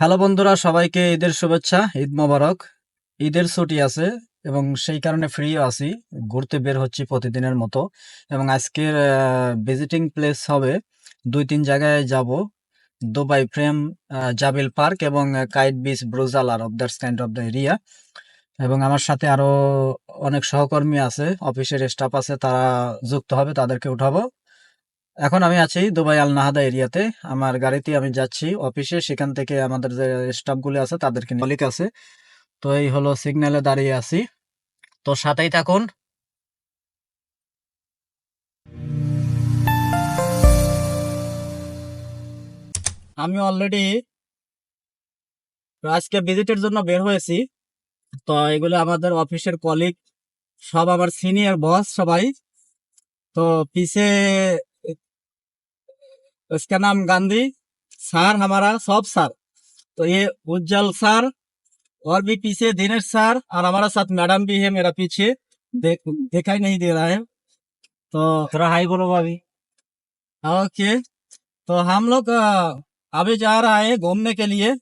Hello বন্ধুরা, সবাইকে ঈদের শুভেচ্ছা, ঈদ মোবারক। ঈদের ছুটি আছে এবং সেই কারণে ফ্রিও আছি। ঘুরতে বের হচ্ছি প্রতিদিনের মতো এবং আজকের ভিজিটিং প্লেস হবে দুই তিন জায়গায় যাব। দুবাই ফ্রেম জাবিল পার্ক এবং kite beach, ব্রুজাল R of that's kind of the area. এবং আমার সাথে আরও অনেক সহকর্মী আছে, অফিসের স্টাফ আছে, তারা যুক্ত হবে, তাদেরকে উঠাবো। এখন আমি আছি দুবাই আল নাহাদা এরিয়াতে। আমার গাড়িতে আমি যাচ্ছি অফিসে, সেখান থেকে আমাদের যে স্টাফগুলো আছে তাদেরকে মলিক আছে। তো এই হলো সিগন্যালে দাঁড়িয়ে আছি। তো সাথেই থাকুন। আমি অলরেডি আজকে ভিজিটের জন্য বের হয়েছি। তো এগুলো আমাদের অফিসের কলিগ সব আমার সিনিয়র বস সবাই। তো পিছে इसका नाम गांधी सर हमारा सब सर। तो ये उज्जवल सर और भी पीछे दिनेश सर और हमारा साथ मैडम भी है मेरा पीछे। देख दिखाई नहीं दे रहा है। तो थोड़ा हाई बोलो भाभी। ओके तो हम लोग अभी जा रहा है घूमने के लिए।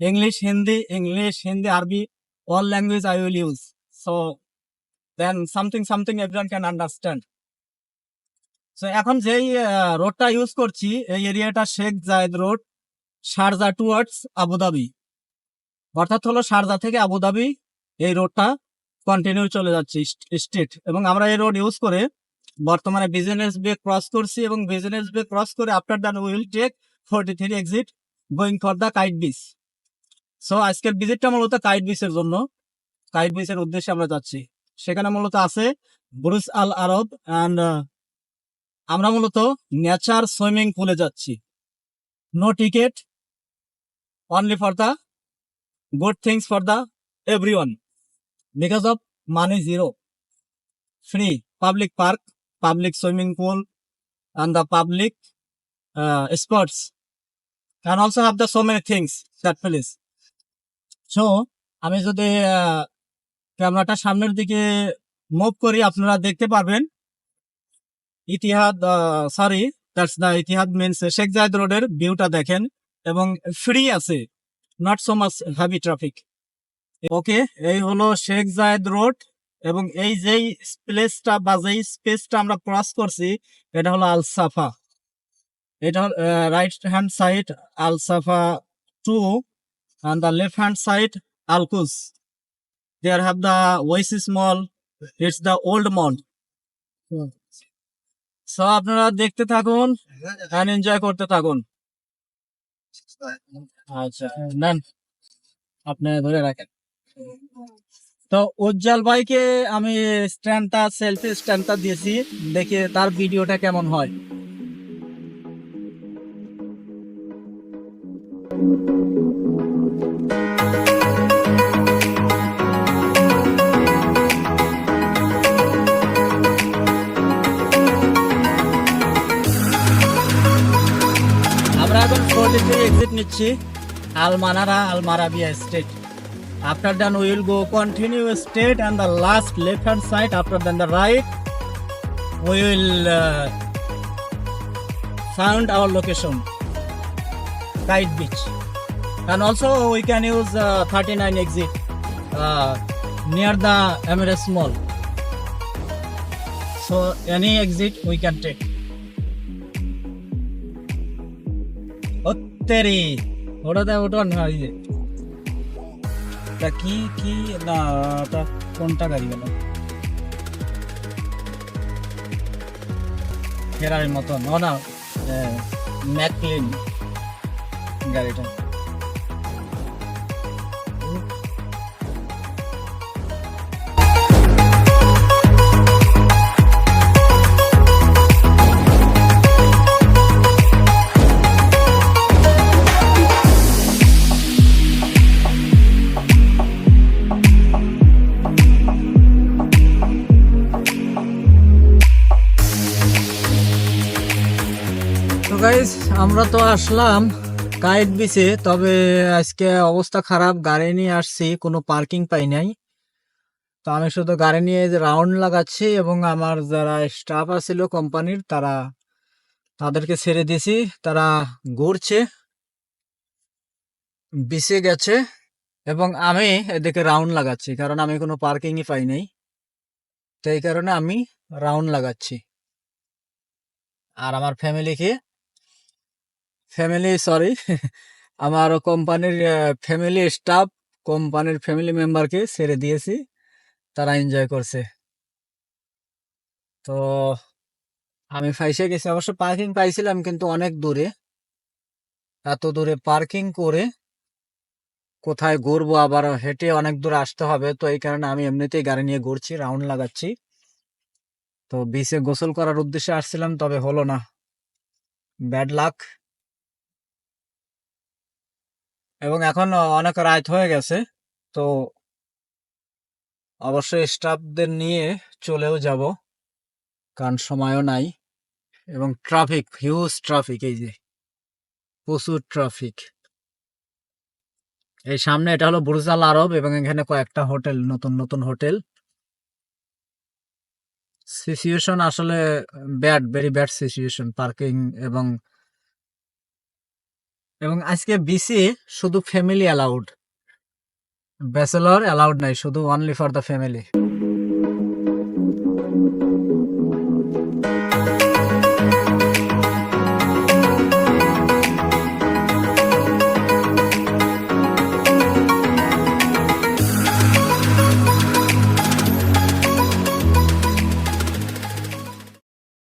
इंग्लिश हिंदी इंग्लिश हिंदी अरबी all language I will use so then something something everyone can understand so এখন যেই রোডটা ইউজ করছি, এই এরিয়াটা Sheikh Zayed road Sharjah towards Abu Dhabi অর্থাৎ হলো শারজা থেকে আবুধাবি এই রোডটা কন্টিনিউ চলে যাচ্ছে স্ট্রিট এবং আমরা এই রোড ইউজ করে বর্তমানে বিজনেস বে ক্রস করছি এবং বিজনেস বে ক্রস করে after that will take forty three exit going for the kite beach so আজকের ভিজিটটা মূলত কাইট বিচের জন্য। কাইট বিচের উদ্দেশ্যে আমরা যাচ্ছি। সেখানে মূলত আছে ব্রুস আল আরব অ্যান্ড আমরা মূলত নেচার সুইমিং পুলে যাচ্ছি। No ticket only for the good things for the every one because of money zero free public park public swimming pool and the public sports and also have the so many things that place so আমি যদি ক্যামেরাটা সামনের দিকে move করি, আপনারা দেখতে পারবেন Etihad sorry that's the Etihad means Sheikh Zayed রোডের ভিউটা দেখেন এবং ফ্রি আছে not so much heavy traffic okay এই হলো শেখ জায়দ রোড এবং এই যেই প্লেসটা বা যেই স্পেসটা আমরা ক্রস করছি, এটা হলো আল সাফা এটা right hand side Al Safa two and the left hand side alcus there have the oasis mall, it's the old mall so আপনারা দেখতে থাকুন এন্ড এনজয় করতে থাকুন। আচ্ছা নেন, আপনি ধরে রাখেন। তো, উজ্জ্বল ভাইকে আমি স্ট্যান্ডটা, সেলফি স্ট্যান্ডটা দিয়েছি, দেখে তার ভিডিওটা কেমন হয়। নিচ্ছি Al Manara আলমারাবিয়া state after than will go continue state and the last left hand side after than the right we will uh, found our location kite beach and also we can use uh, 39 exit uh, near the emirates mall so any exit we can take তেরি ওটাতে ওটা না এই যে তা কি কি না ওটা কোনটা গাড়ি গেল ফেরার মতন ও না ম্যাকলিন গাড়িটা আমরা তো আসলাম কাইট বিচে তবে আজকে অবস্থা খারাপ, গাড়ি নিয়ে আসছি, কোনো পার্কিং পাই নাই। তো আমি শুধু গাড়ি নিয়ে রাউন্ড লাগাচ্ছি এবং আমার যারা স্টাফ আছিল কোম্পানির তারা তাদেরকে ছেড়ে দিয়েছি, তারা ঘুরছে বিসে গেছে এবং আমি এদিকে রাউন্ড লাগাচ্ছি, কারণ আমি কোনো পার্কিংই পাই নাই। তো এই কারণে আমি রাউন্ড লাগাচ্ছি। আর আমার ফ্যামিলিকে ফ্যামিলি সরি আমার কোম্পানির ফ্যামিলি স্টাফ কোম্পানির ফ্যামিলি মেম্বারকে ছেড়ে দিয়েছি। তারা এনজয় করছে। তো আমি ফাইসে গেছি। অবশ্য পার্কিং পাইছিলাম কিন্তু অনেক দূরে। এত দূরে পার্কিং করে কোথায় ঘুরবো? আবার হেঁটে অনেক দূর আসতে হবে। তো এই কারণে আমি এমনিতেই গাড়ি নিয়ে ঘুরছি রাউন্ড লাগাচ্ছি। তো বিচে গোসল করার উদ্দেশ্যে আসছিলাম, তবে হলো না। ব্যাড লাক এবং এখন অনেক রাত হয়ে গেছে। তো অবশ্যই স্টাফদের নিয়ে চলেও যাব, কারণ সময়ও নাই। এবং ট্রাফিক, হিউজ ট্রাফিক, এই যে প্রচুর ট্রাফিক। এই সামনে এটা হলো বুরজাল আরব এবং এখানে কয়েকটা হোটেল, নতুন নতুন হোটেল। সিচুয়েশন আসলে bad, very bad situation, parking এবং এবং আজকে বিসি শুধু ফ্যামিলি অ্যালাউড ব্যাচেলর অ্যালাউড নাই শুধু অনলি ফর দ্য ফ্যামিলি